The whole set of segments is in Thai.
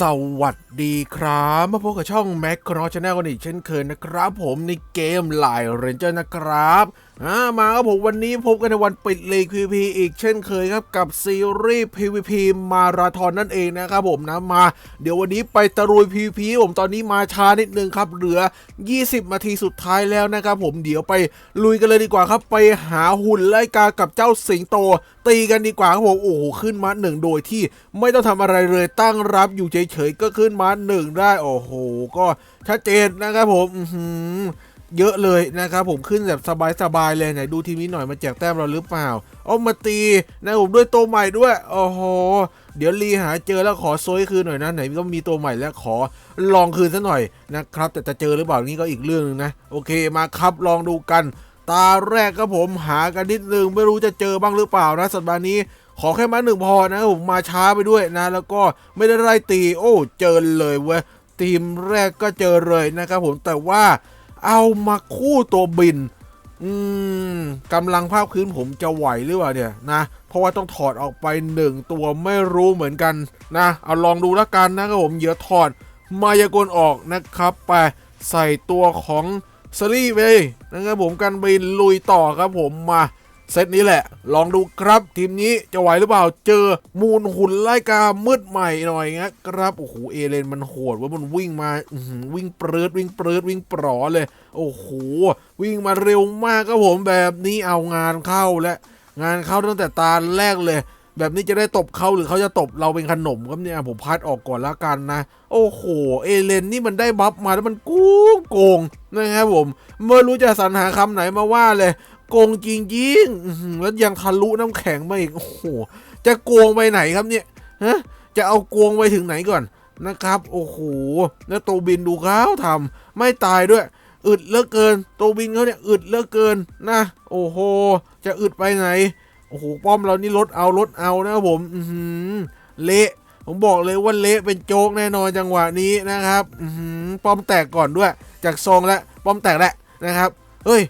สวัสดีครับมาพบกับช่องแม็กครอชแนลกันอีกเช่นเคยนะครับ ผมในเกมไลน์เรนเจอร์นะครับ อ่ามาครับผมวันนี้พบกันในวันปิดลีก PVP อีกเช่นเคยครับกับซีรีส์ PVP มาราธอนนั่นเองนะครับผมนะมา เดี๋ยววันนี้ไปตะรุย PVP ผมตอนนี้มาช้านิดนึงครับ เหลือ 20นาทีสุดท้ายแล้วนะครับผมเดี๋ยวไปลุยกันเลยดีกว่าครับ ไปหาหุ่นไล่กากับเจ้าสิงโต ตีกันดีกว่าครับผมโอ้โหขึ้นมาหนึ่งโดยที่ไม่ต้องทำอะไรเลยตั้งรับอยู่เฉยๆก็ขึ้นมาหนึ่งได้โอ้โหก็ชัดเจนนะครับผมอื เยอะเลยนะครับผมขึ้นแบบสบายๆเลยไหนดูทีมนี้หน่อยมาแจกแต้มเราหรือเปล่าเอามาตีนะผมด้วยตัวใหม่ด้วยโอ้โหเดี๋ยวรีหาเจอแล้วขอโซยคืนหน่อยนะไหนก็มีตัวใหม่แล้วขอลองคืนซะหน่อยนะครับ แต่จะเจอหรือเปล่านี่ก็อีกเรื่องหนึงนะโอเคมาครับลองดูกัน ตาแรกก็ผมหากันนิดนึงไม่รู้จะเจอบ้างหรือเปล่านะสัปดาห์นี้ขอแค่มาหนึ่งพอนะผมมาช้าไปด้วยนะ แล้วก็ไม่ได้ไล่ตี โอ้ เจอเลยเว้ยทีมแรกก็เจอเลยนะครับผมแต่ว่า เอามาคู่ตัวบิน อืมกำลังภาพพื้นผมจะไหวหรือเปล่าเนี่ยนะ เพราะว่าต้องถอดออกไปหนึ่งตัวไม่รู้เหมือนกันนะ เอาลองดูแล้วกันนะครับผมเดี๋ยวถอดมายากลออกนะครับไปใส่ตัวของซารีไปนะครับผมกันบินลุยต่อครับผมมา เซตนี้แหละ ลองดูครับทีมนี้จะไหวหรือเปล่าเจอมูลหุ่นไล่กามืดใหม่หน่อยนะครับโอ้โหเอเลนมันโหดว่ามันวิ่งมาวิ่งเปรืดวิ่งเปรืดวิ่งปลอเลย โอ้โหวิ่งมาเร็วมากครับผมแบบนี้เอางานเข้าและ งานเข้าตั้งแต่ตาแรกเลยแบบนี้จะได้ตบเขาหรือเขาจะตบเราเป็นขนมครับเนี่ยผมพัดออกก่อนละกันนะ โอ้โห เอเลนนี่มันได้บัฟมาแล้วมันกู้โกงนะครับผมไม่รู้จะสรรหาคำไหนมาว่าเลย โกงจริงยิงแล้วยังทะลุน้ำแข็งมาอีกโอ้โหจะโกงไปไหนครับเนี่ยฮะจะเอาโกงไปถึงไหนก่อนนะครับ โอ้โหแล้วตัวบินดูเขาทำไม่ตายด้วย อึดเลือเกินตัวบินเขาเนี่ยอึดเลือเกินนะ โอ้โห จะอึดไปไหนโอ้โหป้อมเรานี่ลดเอาลดเอานะครับผมอืเละผมบอกเลยว่าเละเป็นโจ๊กแน่นอนจังหวะนี้นะครับอือหือป้อมแตกก่อนด้วย จากทรงแล้วป้อมแตกแล้วนะครับเฮ้ย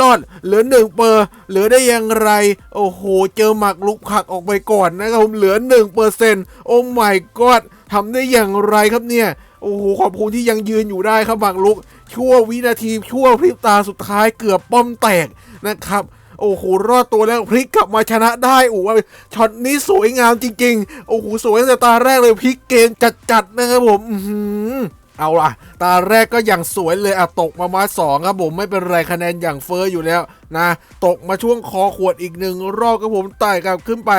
รอดเหลือหนึ่งเปอร์เหลือได้อยังไร โอ้โห เจอหมักลุกผักออกไปก่อนนะครับผมเหลือหนึ่งเปอร์เซ็นต์โอ้ my god ทำได้อย่างไรครับเนี่ย โอ้โห ขอบคุณที่ยังยืนอยู่ได้ครับหมักลุก ชั่ววินาทีชั่วพริบตาสุดท้ายเกือบป้อมแตกนะครับโอ้โห รอดตัวแล้วพลิกกลับมาชนะได้โอ้โหช็อตนี้สวยงามจริง ๆ โอ้โห สวยตั้งแต่ตาแรกเลยพลิกเกมจัดๆนะครับผมอื เอาล่ะ ตาแรกก็อย่างสวยเลยอะตกมามาสองครับผมไม่เป็นไรคะแนนอย่างเฟอร์อยู่แล้ว นะตกมาช่วงคอขวดอีกหนึ่งรอบครับผมไต่กลับขึ้นไป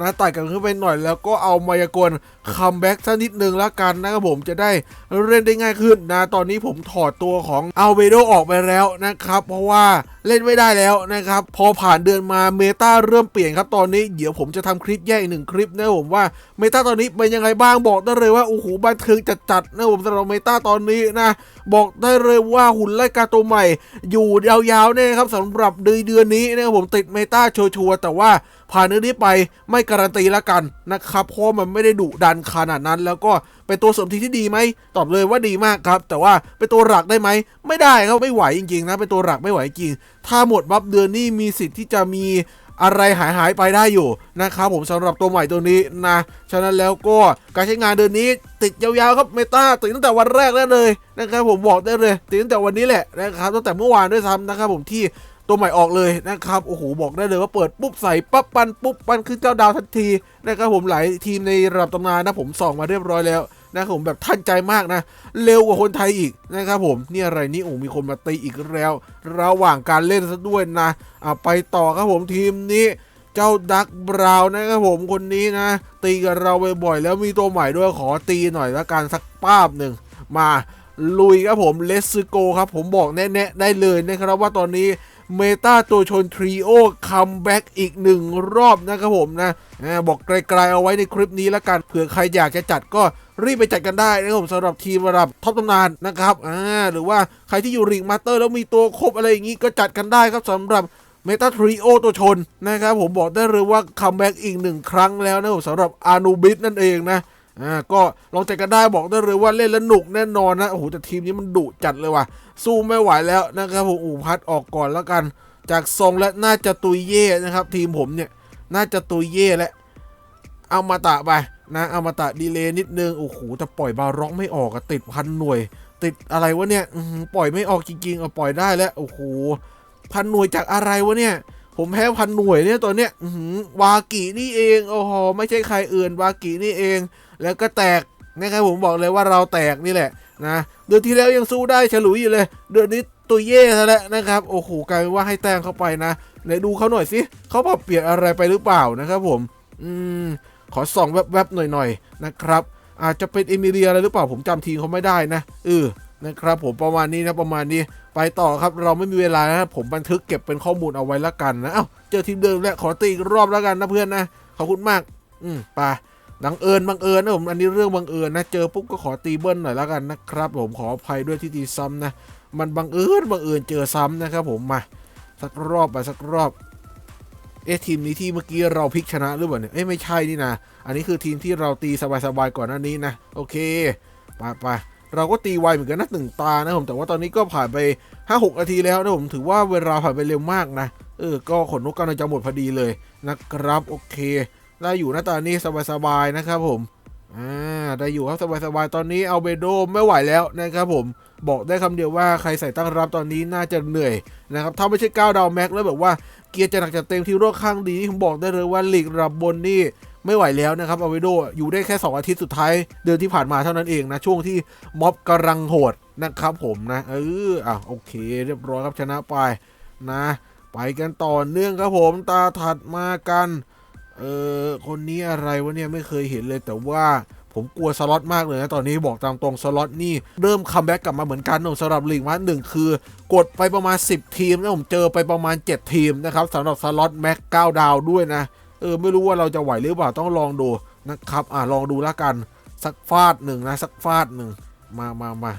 นะไต่กลับขึ้นไปหน่อยแล้วก็เอามายากลคัมแบ็กสักนิดหนึ่งแล้วกันนะครับผมจะได้เล่นได้ง่ายขึ้นนะตอนนี้ผมถอดตัวของอัลเบโดออกไปแล้วนะครับ เพราะว่าเล่นไม่ได้แล้วนะครับ พอผ่านเดือนมาเมตาเริ่มเปลี่ยนครับตอนนี้เดี๋ยวผมจะทำคลิปแยกอีกหนึ่งคลิปนะผมว่าเมตาตอนนี้เป็นยังไงบ้างบอกได้เลยว่าโอ้โหบันเทิงจัดๆนะผมสำหรับเมตาตอนนี้นะ บอกได้เลยว่าหุ่นไล่กาตัวใหม่ อยู่ยาวๆแน่ครับสำหรับเดือนเดือนนี้นะครับผมติดเมตาชัวร์แต่ว่าผ่านเดือนนี้ไปไม่การันตีล้วกันนะครับเพราะมันไม่ได้ดุดันขนาดนั้น แล้วก็เป็นตัวสมทีที่ดีไหมตอบเลยว่าดีมากครับ แต่ว่าเป็นตัวหลักได้ไหมไม่ได้ครับไม่ไหวจริงๆนะเป็นตัวหลักไม่ไหวจริง ถ้าหมดบัฟเดือนนี้มีสิทธิ์ที่จะมีอะไรหายหายไปได้อยู่นะครับผมสำหรับตัวใหม่ตัวนี้นะ ฉะนั้นแล้วก็การใช้งานเดือนนี้ติดยาวๆครับเมตาติดตั้งแต่วันแรกได้เลยนะครับผมบอกได้เลยติดตั้งแต่วันนี้แหละนะครับตั้งแต่เมื่อวานด้วยซ้ำนะครับผมที่ ตัวใหม่ออกเลยนะครับโอ้โหบอกได้เลยว่าเปิดปุ๊บใส่ปั๊บปันปุ๊บปันขึ้นเจ้าดาวทันทีนะครับผมหลายทีมในระดับตำนานนะผมส่องมาเรียบร้อยแล้วนะครับผมแบบทันใจมากนะ เร็วกว่าคนไทยอีกนะครับผมนี่อะไรนี่โอ้มีคนมาตีอีกแล้ว ระหว่างการเล่นซะด้วยนะอะไปต่อครับผมทีมนี้เจ้าดักบราวน์นะครับผมคนนี้นะ ตีกับเราบ่อยๆแล้วมีตัวใหม่ด้วยขอตีหน่อยละกันสักป้าบหนึ่งมาลุยครับผมเลสซิโกครับผมบอกแน่ๆได้เลยนะครับว่าตอนนี้ เมตาตัวชนทรีโอคัมแบ็กอีกหนึ่งรอบนะครับผมนะบอกไกลๆเอาไว้ในคลิปนี้แล้วกันเผื่อใครอยากจะจัดก็รีบไปจัดกันได้นะครับผมสำหรับทีมระดับท็อปตำนานนะครับอ่าหรือว่าใครที่อยู่ริงมาสเตอร์แล้วมีตัวครบอะไรอย่างนี้ก็จัดกันได้ครับสำหรับเมตาทรีโอตัวชนนะครับผมบอกได้เลยว่าคัมแบ็กอีกหนึ่งครั้งแล้วนะครับสำหรับอานูบิสนั่นเองนะ อ่าก็ลองจัดกันได้บอกได้เลยว่าเล่นแล้วหนุกแน่นอนนะโอ้โหแต่ทีมนี้มันดุจัดเลยว่ะ สู้ไม่ไหวแล้วนะครับผมอูพัดออกก่อนแล้วกัน จากทรงและน่าจะตุยเย่นะครับ ทีมผมเนี่ยน่าจะตุยเย่แล้วเอามาตะไปนะเอามาตะดีเลย์นิดนึงโอ้โหแต่ปล่อยบาร็อกไม่ออกอะติดพันหน่วย ติดอะไรวะเนี่ยปล่อยไม่ออกจริงๆเอาปล่อยได้แล้วโอ้โหพันหน่วยจากอะไรวะเนี่ยผมแพ้พันหน่วยเนี่ยตัวเนี้ยวากินี่เองโอ้โหไม่ใช่ใครอื่นวากินี่เอง แล้วก็แตกนะครับผมบอกเลยว่าเราแตกนี่แหละนะเดือนที่แล้วยังสู้ได้ฉลุยอยู่เลย เดือนนี้ตัวเย่ซะแล้วนะครับโอ้โหกลายเป็นว่าให้แต้มเข้าไปนะไหนดูเขาหน่อยสิเขาปรับเปลี่ยนอะไรไปหรือเปล่านะครับผม อืมขอส่องแวบๆหน่อยๆนะครับ อาจจะเป็นเอมิเลียอะไรหรือเปล่าผมจำทีมเขาไม่ได้นะเออนะครับผมประมาณนี้นะประมาณนี้ไปต่อครับเราไม่มีเวลานะผมบันทึกเก็บเป็นข้อมูลเอาไว้ละกันนะเอ้าเจอทีมเดิมแล้วขอตีอีกรอบแล้วกันนะเพื่อนนะขอบคุณมาก อืมไป บังเอิญบังเอิญนะผมอันนี้เรื่องบังเอิญนะเจอปุ๊บก็ขอตีเบิ้ลหน่อยแล้วกันนะครับผมขออภัยด้วยที่ตีซ้ำนะ มันบังเอิญบังเอิญเจอซ้ำนะครับผมมาสักรอบไปสักรอบเอะทีมนี้ที่เมื่อกี้เราพลิกชนะหรือเปล่าเนี่ยเอ้ยไม่ใช่นี่นะอันนี้คือทีมที่เราตีสบายๆก่อนหน้านี้นะโอเคไปไปเราก็ตีไวเหมือนกันนะหนึ่งตานะผมแต่ว่าตอนนี้ก็ผ่านไป 5-6นาทีแล้วนะผมถือว่าเวลาผ่านไปเร็วมากนะเออก็ขนนกกำลังจะหมดพอดีเลยนะครับโอเค ได้อยู่นะตอนนี้สบายๆนะครับผมอ่าได้อยู่ครับสบายๆตอนนี้เอาเบโดไม่ไหวแล้วนะครับผมบอกได้คำเดียวว่าใครใส่ตั้งรับตอนนี้น่าจะเหนื่อยนะครับถ้าไม่ใช่9ดาวแม็กแล้วแบบว่าเกียร์จะหนักจะเต็มที่รถข้างดีนี่ผมบอกได้เลยว่าลีกระดับบนนี่ไม่ไหวแล้วนะครับเอาไวโดอยู่ได้แค่ 2 อาทิตย์สุดท้าย เดือนที่ผ่านมาเท่านั้นเองนะ ช่วงที่ม็อบกำลังโหดนะครับผมนะ เอออะโอเค เรียบร้อยครับชนะไปนะ ไปกันต่อเนื่องครับผมตาถัดมากัน เออคนนี้อะไรวะเนี่ยไม่เคยเห็นเลยแต่ว่าผมกลัวสล็อตมากเลยนะตอนนี้บอกตามตรงสล็อตนี่เริ่มคัมแบ็กกลับมาเหมือนกันนะสำหรับลีกมาหนึ่งคือกดไปประมาณ 10 ทีมนะผมเจอไปประมาณ 7 ทีมนะครับสำหรับสล็อตแม็ก9ดาวด้วยนะเออไม่รู้ว่าเราจะไหวหรือเปล่าต้องลองดูนะครับอ่าลองดูแล้วกันสักฟาดหนึ่งนะสักฟาดหนึ่งมามามา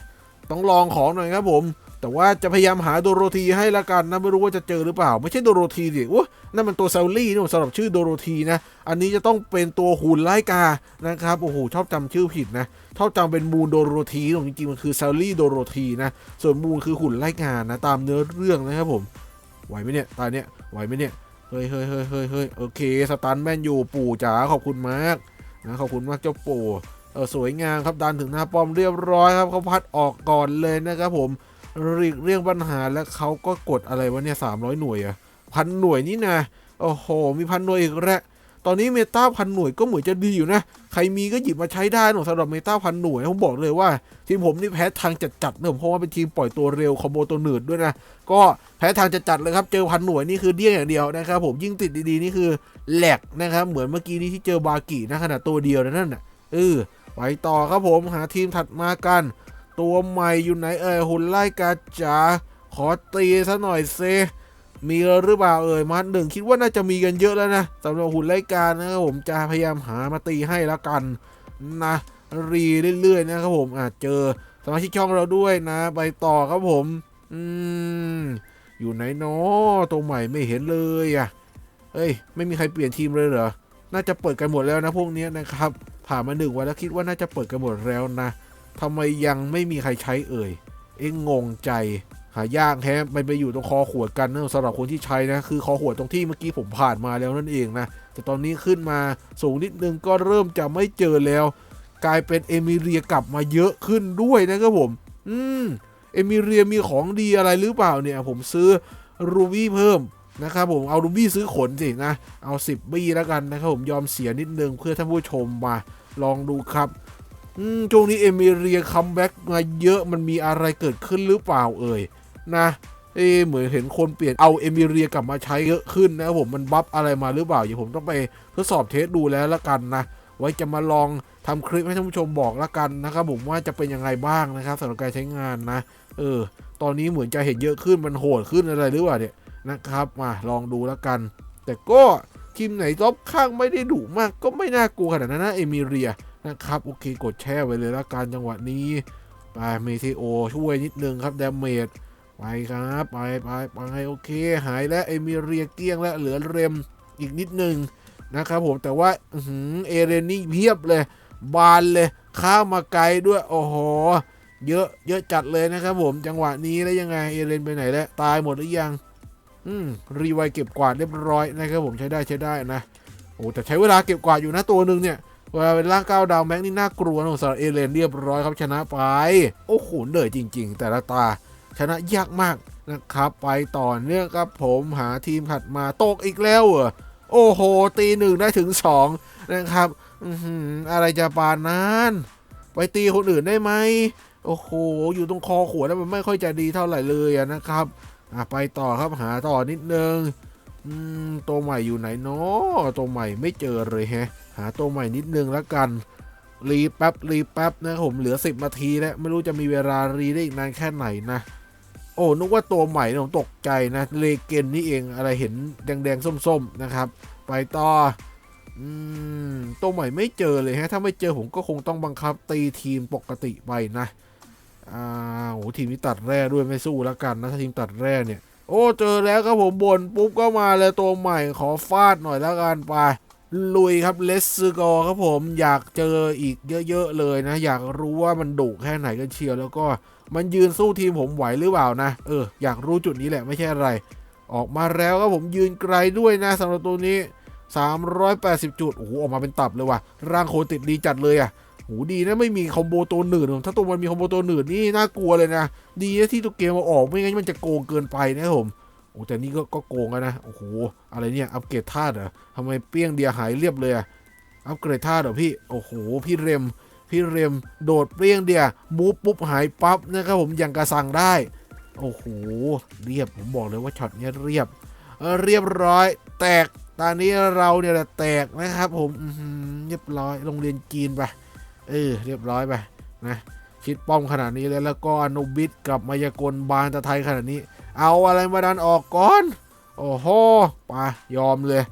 ต้องลองของหน่อยครับผม แต่ว่าจะพยายามหาโดโรธีให้ละกันนะไม่รู้ว่าจะเจอหรือเปล่า ไม่ใช่โดโรธีดิวะนั่นมันตัวเซลลี่นี่สำหรับชื่อโดโรธีนะ อันนี้จะต้องเป็นตัวหุ่นไล่กานะครับโอ้โหชอบจำชื่อผิดนะชอบจำเป็นมูนโดโรธีจริงๆมันคือเซลลี่โดโรธีนะส่วนมูนคือหุ่นไล่กานะตามเนื้อเรื่องนะครับผมไหวไหมเนี่ยตาเนี้ยไหวไหมเนี่ยเฮ้ยเฮ้ยเฮ้ยเฮ้ยเฮ้ยโอเคสตันแมนอยู่ปู่จ๋าขอบคุณมากนะขอบคุณมากเจ้าปู่เออสวยงามครับดันถึงหน้าป้อมเรียบร้อยครับเขาพัดออกก่อนเลยนะครับผม หลีกเรื่องปัญหาแล้วเขาก็กดอะไรวะเนี่ยสามร้อยหน่วยอะพันหน่วยนี่นะโอ้โห มีพันหน่วยอีกแล้วตอนนี้เมตาพันหน่วยก็เหมือนจะดีอยู่นะ ใครมีก็หยิบมาใช้ได้หนูสำหรับเมตาพันหน่วยผมบอกเลยว่า ทีมผมนี่แพ้ทางจัดๆเนอะเพราะว่าเป็นทีมปล่อยตัวเร็วคอมโบตัวหนืดด้วยนะ ก็แพ้ทางจัดๆเลยครับ เจอพันหน่วยนี่คือเดี้ยงอย่างเดียวนะครับผมยิ่งติดดีๆนี่คือแหลกนะครับ เหมือนเมื่อกี้นี้ที่เจอบากินะขนาดตัวเดียวนะนั่นน่ะเออไปต่อครับผมหาทีมถัดมากัน ตัวใหม่อยู่ไหนเอ่ยหุ่นไล่กาจ๋าขอตีซะหน่อยเซมีหรือเปล่าเอ่ยมาหนึ่งคิดว่าน่าจะมีกันเยอะแล้วนะสำหรับหุ่นไล่กานะครับผมจะพยายามหามาตีให้แล้วกันนะรีเรื่อยๆนะครับผมอาจเจอสมาชิกช่องเราด้วยนะ ไปต่อครับผม อืมอยู่ไหนเนาะตัวใหม่ไม่เห็นเลยอะเฮ้ย ไม่มีใครเปลี่ยนทีมเลยเหรอ น่าจะเปิดกันหมดแล้วนะพวกนี้นะครับ ผ่านมาหนึ่งวันแล้วคิดว่าน่าจะเปิดกันหมดแล้วนะ ทำไมยังไม่มีใครใช้เอ่ย เอ็งงงใจ หายากแฮะมันไปอยู่ตรงคอขวดกันนะสำหรับคนที่ใช้นะ คือคอขวดตรงที่เมื่อกี้ผมผ่านมาแล้วนั่นเองนะ แต่ตอนนี้ขึ้นมาสูงนิดนึงก็เริ่มจะไม่เจอแล้ว กลายเป็นเอมิเรียกลับมาเยอะขึ้นด้วยนะครับผม อืม เอมิเรียมีของดีอะไรหรือเปล่าเนี่ย ผมซื้อรูบี้เพิ่มนะครับผมเอารูบี้ซื้อขนสินะ เอา 10บี้แล้วกันนะครับผมยอมเสียนิดนึงเพื่อท่านผู้ชมมาลองดูครับ ช่วงนี้เอมิเรียคัมแบ็กมาเยอะมันมีอะไรเกิดขึ้นหรือเปล่าเอ่ยนะเอ้เหมือนเห็นคนเปลี่ยนเอาเอมิเรียกลับมาใช้เยอะขึ้นนะครับผมมันบัฟอะไรมาหรือเปล่าเดี๋ยวผมต้องไปทดสอบเทสดูแล้วละกันนะ ไว้จะมาลองทำคลิปให้ท่านผู้ชมบอกละกันนะครับผมว่าจะเป็นยังไงบ้างนะครับสำหรับการใช้งานนะ เออ ตอนนี้เหมือนจะเห็นเยอะขึ้นมันโหดขึ้นอะไรหรือเปล่าเนี่ยนะครับมาลองดูละกัน แต่ก็ทีมไหนรอบข้างไม่ได้ดุมากก็ไม่น่ากลัวขนาดนั้นนะเอมิเรีย นะครับโอเคกดแช่ไว้เลยละกันจังหวะนี้ไปเมเทโอช่วยนิดนึงครับดาเมจไปครับไปไปไปโอเค หายแล้วเอมิเรียเกี้ยงแล้วเหลือเรมอีกนิดนึงนะครับผมแต่ว่าเอเรนนี่เพียบเลย บานเลยข้ามมาไกลด้วยโอ้โหเยอะเยอะจัดเลยนะครับผมจังหวะนี้แล้วยังไงเอเรนไปไหนแล้วตายหมดหรือยังอืมรีไวเก็บกวาดเรียบร้อยนะครับผมใช้ได้ใช้ได้นะโอ้แต่ใช้เวลาเก็บกวาดอยู่นะตัวหนึ่งเนี่ย วลาเป็นร่างเก้าดาวแม็กนี่น่ากลัวนะสำหรับเอเลนเรียบร้อยครับชนะไป โอ้โหเหนื่อยจริง ๆ แต่ละตาชนะยากมากนะครับ ไปต่อเนื่องครับผมหาทีมถัดมาตกอีกแล้วเหรอโอ้โห ตีหนึ่งได้ถึงสองนะครับอื้อะไรจะปานนั้นไปตีคนอื่นได้ไหมโอ้โห อยู่ตรงคอขวดแล้วมันไม่ค่อยจะดีเท่าไหร่เลยนะครับอะไปต่อครับหาต่อนิดนึงอืมตัวใหม่อยู่ไหนเนาะตัวใหม่ไม่เจอเลยแฮะ หาตัวใหม่นิดนึงแล้วกัน รีแป๊บรีแป๊บนะครับผมเหลือ 10 นาทีแล้ว ไม่รู้จะมีเวลารีได้อีกนานแค่ไหนนะ โอ้นึกว่าตัวใหม่ผมตกใจนะเลเกนนี่เองอะไรเห็นแดงๆ ส้มๆนะครับ ไปต่ออืมตัวใหม่ไม่เจอเลยฮะ ถ้าไม่เจอผมก็คงต้องบังคับตีทีมปกติไปนะอ่าโหทีมนี้ตัดแร่ด้วยไม่สู้แล้วกันนะถ้าทีมตัดแร่เนี่ย โอ้ เจอแล้วครับผมบนปุ๊บก็มาเลยตัวใหม่ขอฟาดหน่อยแล้วกันไป ลุยครับเลสซกอครับผมอยากเจออีกเยอะๆเลยนะ อยากรู้ว่ามันดุแค่ไหนกันเชียวแล้วก็มันยืนสู้ทีมผมไหวหรือเปล่านะเอออยากรู้จุดนี้แหละไม่ใช่อะไร ออกมาแล้วครับผมยืนไกลด้วยนะสำหรับตัวนี้ 380 จุดโอ้โหออกมาเป็นตับเลยว่ะร่างโคติดดีจัดเลยอะโหดีนะไม่มีคอมโบตัวหนืดถ้าตัวมันมีคอมโบตัวหนืดนี่น่ากลัวเลยนะ ดีที่ตัวเกมมาออกไม่งั้นมันจะโกงเกินไปนะครับผม อ้แต่นี่ก็ก็โกงอะนะ โอ้โห อะไรเนี่ย อัปเกรดธาตุเหรอทำไมเปี้ยงเดียหายเรียบเลยอะอัปเกรดธาตุเหรอพี่ โอ้โห พี่เรม พี่เรม โดดเปี้ยงเดียมูฟปุ๊บหายปั๊บนะครับผมย่างกระสังได้ โอ้โห เรียบ ผมบอกเลยว่าช็อตเนี้ยเรียบ เรียบร้อย แตก ตอนนี้เราเนี่ยแหละแตกนะครับผมเรียบร้อย โรงเรียนจีนไป เออ เรียบร้อยไปนะ คิดป้อมขนาดนี้แล้วแล้วก็อนุบิดกับมายากลบานตะไทยขนาดนี้ เอาอะไรมาดันออกก่อน โอ้โหไปยอมเลย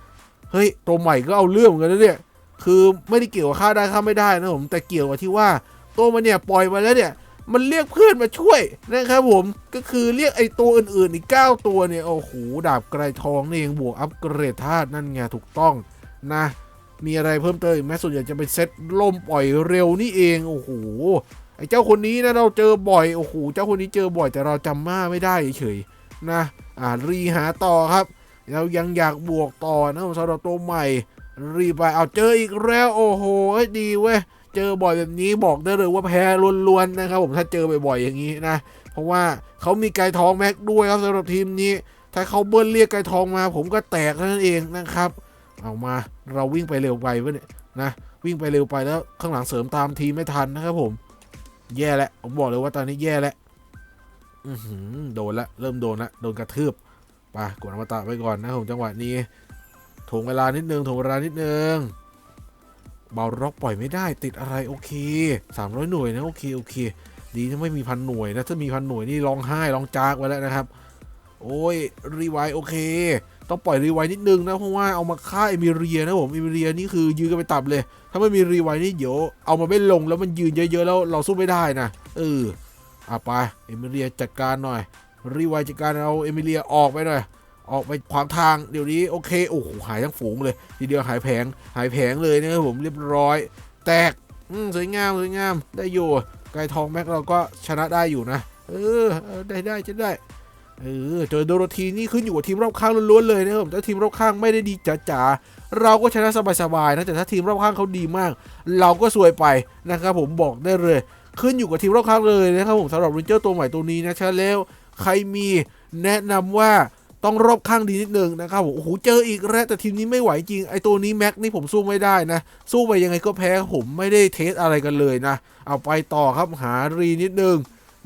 เฮ้ย ตัวใหม่ก็เอาเรื่องเหมือนกันนะเนี่ย คือไม่ได้เกี่ยวกับค่าได้ค่าไม่ได้นะผม แต่เกี่ยวกับที่ว่าตัวมันเนี่ยปล่อยมาแล้วเนี่ย มันเรียกเพื่อนมาช่วยนะครับผม ก็คือเรียกไอ้ตัวอื่นๆอีก 9 ตัวเนี่ย โอ้โห ดาบไกรทองนี่เองบวกอัปเกรดธาตุนั่นไงถูกต้องนะ มีอะไรเพิ่มเติมอีกไหมส่วนใหญ่จะเป็นเซตล่มปล่อยเร็วนี่เอง โอ้โหไอ้เจ้าคนนี้นะเราเจอบ่อย โอ้โห เจ้าคนนี้เจอบ่อยแต่เราจำมาไม่ได้เฉย นะอ่ารีหาต่อครับเรายังอยากบวกต่อนะสำหรับตัวใหม่ รีไปเอาเจออีกแล้วโอ้โหดีเว้ยเจอบ่อยแบบนี้บอกได้เลยว่าแพ้ล้วนๆนะครับผมถ้าเจอบ่อยๆอย่างนี้นะ เพราะว่าเขามีไก่ทองแม็กด้วยครับสำหรับทีมนี้ ถ้าเขาเบิ้ลเรียกไก่ทองมา ผมก็แตกนั้นเองนะครับ เอามาเราวิ่งไปเร็วไปวะเนี่ยนะวิ่งไปเร็วไปแล้วข้างหลังเสริมตามทีมไม่ทันนะครับผม แย่แล้วผมบอกเลยว่าตอนนี้แย่แล้ว โดนละเริ่มโดนละโดนกระทืบไปกดอมตะไปก่อนนะผมจังหวะนี้ถ่วงเวลานิดนึงถ่วงเวลานิดนึงเบาร็อกปล่อยไม่ได้ติดอะไรโอเค 300 หน่วยนะโอเคโอเค ดีที่ไม่มีพันหน่วยนะถ้ามีพันหน่วยนี่ร้องไห้ร้องจากไว้แล้วนะครับ โอ้ยรีไวโอเค ต้องปล่อยรีไวนิดนึงนะเพราะว่าเอามาฆ่าเอมิเรียนะผมเอมิเรียนี่คือยืนกันไปตับเลย ถ้าไม่มีรีไวนี่เดี๋ยวเอามาไม่ลงแล้วมันยืนเยอะๆแล้วเราสู้ไม่ได้นะเออ อะไปเอมิเรียจัดการหน่อย รีไวจัดการเอาเอมิเรียออกไปหน่อย ออกไปขวางทางเดี๋ยวนี้โอเคโอ้โหหายทั้งฝูงเลยทีเดียวหายแผงหายแผงเลยนะครับผมเรียบร้อย แตกอืมสวยงามสวยงามได้อยู่ไก่ทองแม็กเราก็ชนะได้อยู่นะเออได้ได้จะได้เออเจอโดโรธีนี่ขึ้นอยู่กับทีมรอบข้างล้วนๆเลยนะครับผมถ้าทีมรอบข้างไม่ได้ดีจ๋าๆเราก็ชนะสบายๆนะแต่ถ้าทีมรอบข้างเขาดีมาก เราก็สวยไปนะครับผมบอกได้เลย ขึ้นอยู่กับทีมรอบข้างเลยนะครับผมสำหรับเรนเจอร์ตัวใหม่ตัวนี้นะฉะนั้นแล้วใครมีแนะนำว่าต้องรอบข้างดีนิดนึงนะครับผมโอ้โหเจออีกแล้วแต่ทีมนี้ไม่ไหวจริงไอตัวนี้แม็กนี่ผมสู้ไม่ได้นะ สู้ไปยังไงก็แพ้ผมไม่ได้เทสอะไรกันเลยนะ เอาไปต่อครับหารีนิดนึง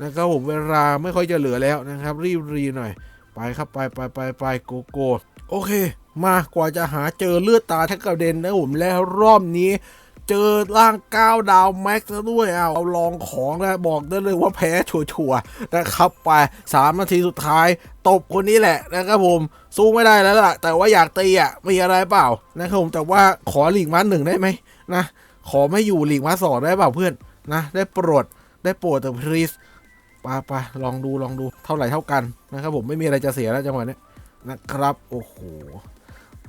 นะครับผมเวลาไม่ค่อยจะเหลือแล้วนะครับ รีบรีหน่อย ไปครับไปไปไปไปโกโก้โอเค มากว่าจะหาเจอเลือดตาแทกกระเด็นนะผมแล้วรอบนี้ เจอร่างก้าวดาวแม็กซ์ซะด้วยเอาเอาลองของนะบอกได้เลยว่าแพ้ชัวร์ๆนะครับไปสามนาทีสุดท้ายตบคนนี้แหละนะครับผมสู้ไม่ได้แล้วล่ะ แต่ว่าอยากตีอะมีอะไรเปล่านะครับผมแต่ว่าขอหลีกมาหนึ่งได้ไหมนะขอไม่อยู่หลีกมาสองได้เปล่าเพื่อนนะได้โปรดได้โปรดแต่พรีสปาปาลองดูลองดูเท่าไหร่เท่ากันนะครับผมไม่มีอะไรจะเสียแล้วจังหวะนี้นะครับโอ้โห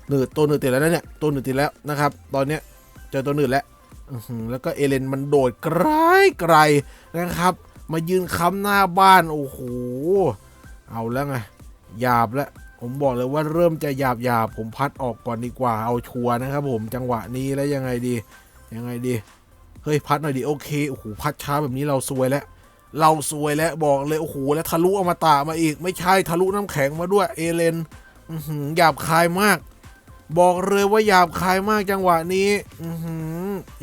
หนืดตัวหนืดติดแล้วนะเนี่ยตัวหนืดติดแล้วนะครับ ตอนเนี้ยเจอตัวหนืดแล้ว แล้วก็เอเลนมันโดดไกลไกลนะครับ มายืนค้ำหน้าบ้านโอ้โหเอาแล้วไงหยาบแล้วผมบอกเลยว่าเริ่มจะหยาบหยาบผมพัดออกก่อนดีกว่าเอาชัวร์นะครับ ผมจังหวะนี้แล้วยังไงดียังไงดีเฮ้ยพัดหน่อยดิโอเคโอ้โหพัดช้าแบบนี้เราซวยแล้วเราซวยแล้วบอกเลยโอ้โหแล้วทะลุอมตะมาอีก ไม่ใช่ทะลุน้ำแข็งมาด้วยเอเลนหยาบคายมาก บอกเลยว่าหยาบคายมากจังหวะนี้ อื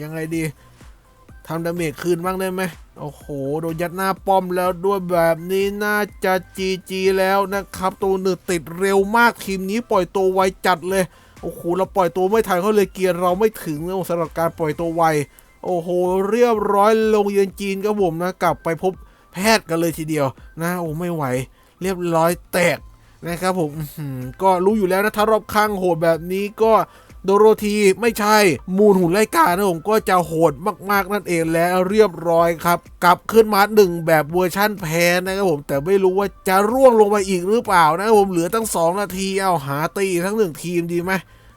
ยังไงดีทำดาเมจคืนบ้างได้ไหมโอ้โห โดนยัดหน้าป้อมแล้วด้วยแบบนี้น่าจะจีจีแล้วนะครับ ตัวหนึ่งติดเร็วมากทีมนี้ปล่อยตัวไวจัดเลย โอ้โห เราปล่อยตัวไม่ทันเขาเลยเกียร์เราไม่ถึงนะสำหรับการปล่อยตัวไว โอ้โห เรียบร้อยลงเยือนจีนครับผมนะ กลับไปพบแพทย์กันเลยทีเดียว นะโอ้ไม่ไหว เรียบร้อยแตกนะครับผมก็รู้อยู่แล้วนะถ้ารอบข้างโหดแบบนี้ก็ โดโรธีไม่ใช่ มูลหุ่นไล่กานะผมก็จะโหดมากๆนั่นเองแล้วเรียบร้อยครับ กลับขึ้นมาหนึ่งแบบเวอร์ชั่นแพ้นะครับผมแต่ไม่รู้ว่าจะร่วงลงไปอีกหรือเปล่านะครับผมเหลือตั้ง 2 นาทีเอาหาตีทั้งหนึ่งทีมดีไหม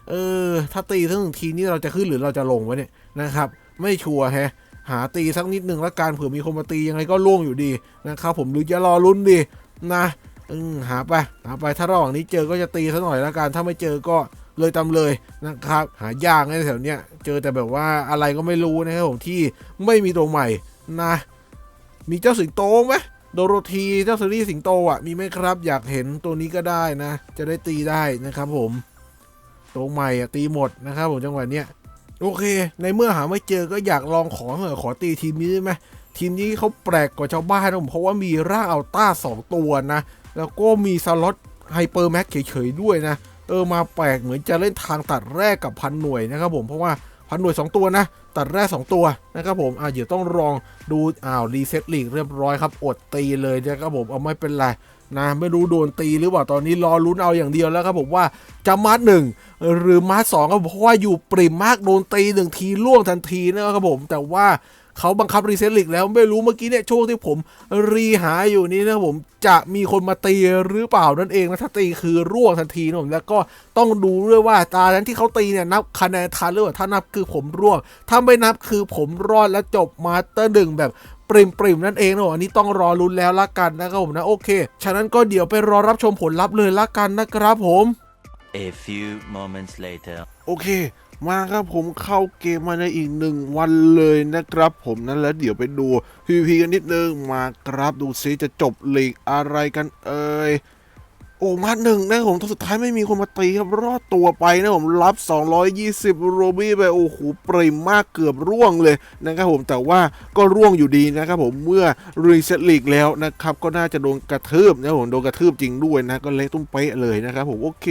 เออ ถ้าตีทั้งหนึ่งทีนี่เราจะขึ้นหรือเราจะลงวะเนี่ยนะครับ ไม่ชัวร์แฮะหาตีสักนิดหนึ่งล้วการเผื่อมีคนมาตียังไงก็ล่วงอยู่ดีนะครับผมหรือจะรอลุ้นดีนะ อืมหาไปหาไปถ้าระหว่างนี้เจอก็จะตีซะหน่อยล้วกันถ้าไม่เจอก็ เลยตำเลยนะครับหายากในแถวเนี้ยเจอแต่แบบว่าอะไรก็ไม่รู้นะครับผมที่ไม่มีตัวใหม่นะ มีเจ้าสิงโตไหมโดโรธีเจ้าซีรีส์สิงโตอะมีไหมครับ อยากเห็นตัวนี้ก็ได้นะ จะได้ตีได้นะครับผมตัวใหม่อะตีหมดนะครับผมจังหวะเนี้ยโอเค ในเมื่อหาไม่เจอก็อยากลองขอเหอะขอตีทีมนี้ได้ไหมทีมนี้เขาแปลกกว่าชาวบ้านนะผมเพราะว่ามีร่างอัลต้าสองตัวนะ แล้วก็มีสล็อตไฮเปอร์แม็กเฉยๆด้วยนะ เออมาแปลกเหมือนจะเล่นทางตัดแรกกับพันหน่วยนะครับผมเพราะว่าพันหน่วย 2 ตัวนะ ตัดแรก 2 ตัวนะครับผมอ่าเดี๋ยวต้องลองดูอ้าวรีเซ็ตลีกเรียบร้อยครับ อดตีเลยนะครับผมเอาไม่เป็นไรนะไม่รู้โดนตีหรือเปล่าตอนนี้รอลุ้นเอาอย่างเดียวแล้วครับผมว่าจะมัดหนึ่งหรือมาร์สองก็เพราะว่าอยู่ปริมมากโดนตีหนึ่งทีล่วงทันทีนะครับผมแต่ว่า เขาบังคับรีเซ็ตลิกแล้วไม่รู้เมื่อกี้เนี่ยช่วงที่ผมรีหาอยู่นี้นะครับผมจะมีคนมาตีหรือเปล่านั่นเองนะถ้าตีคือร่วงทันทีนะผมแล้วก็ต้องดูด้วยว่าตานั้นที่เขาตีเนี่ยนับคะแนนทันหรือเปล่าถ้านับคือผมร่วงถ้าไม่นับคือผมรอดและจบมาสเตอร์หนึ่งแบบปริมปริมๆนั่นเองนะผมอันนี้ต้องรอลุ้นแล้วละกันนะครับผมนะโอเค ฉะนั้นก็เดี๋ยวไปรอรับชมผลลัพธ์เลยละกันนะครับผม A few moments later. โอเค มาครับผมเข้าเกมมาในอีกหนึ่งวันเลยนะครับผมนั้นแล้วเดี๋ยวไปดู PVP กันนิดนึงมาครับดูซิจะจบลีกอะไรกันเอ่ย โอ้มาหนึ่งนะผมทสุดท้ายไม่มีคนมาตีครับรอดตัวไปนะผมรับ 220 โรบี้ไปโอ้โหปริมมากเกือบร่วงเลยนะครับผมแต่ว่าก็ร่วงอยู่ดีนะครับผมเมื่อรีเซ็ตลีกแล้วนะครับก็น่าจะโดนกระทืบนะผมโดนกระทืบจริงด้วยนะก็เละตุ้มเป๊ะเลยนะครับผมโอเค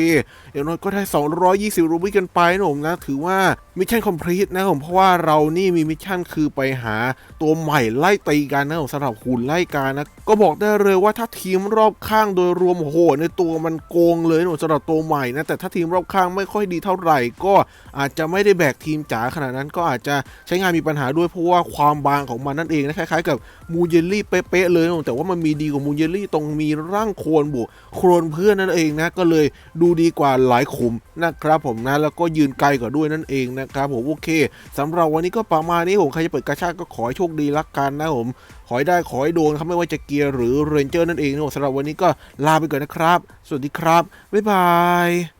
อย่างน้อยก็ได้ 220รูบี้กันไปนะผมนะถือว่ามิชชั่นคอมพลีทนะผมเพราะว่าเรานี่มีมิชชั่นคือไปหาตัวใหม่ไล่ตีกันนะผมสำหรับหุ่นไล่การนะก็บอกได้เลยว่าถ้าทีมรอบข้างโดยรวมโอ้โหในตัวมันโกงเลยหนะผมสำหรับตัวใหม่นะแต่ถ้าทีมรอบข้างไม่ค่อยดีเท่าไหร่ ก็อาจจะไม่ได้แบกทีมจ๋าขนาดนั้นก็อาจจะใช้งานมีปัญหาด้วยเพราะว่าความบางของมันนั่นเองนะคล้ายๆ กับมูเยลลี่เป๊ะๆเลยหนะผมแต่ว่ามันมีดีกว่ามูเยลลี่ตรงมีร่างโคลนบวกโคลนเพื่อนนั่นเองนะก็เลยดูดีกว่าหลายขุมนะครับผมนะแล้วก็ยืนไกลกว่าด้วยนั่นเองนะครับผมโอเคสำหรับวันนี้ก็ประมาณนี้ผมใครจะเปิดกระชากก็ขอให้โชคดีละกันนะผม ขอให้ได้ขอให้โดนครับไม่ว่าจะเกียร์หรือเรนเจอร์นั่นเองนะสำหรับวันนี้ก็ลาไปก่อนนะครับ สวัสดีครับ บ๊ายบาย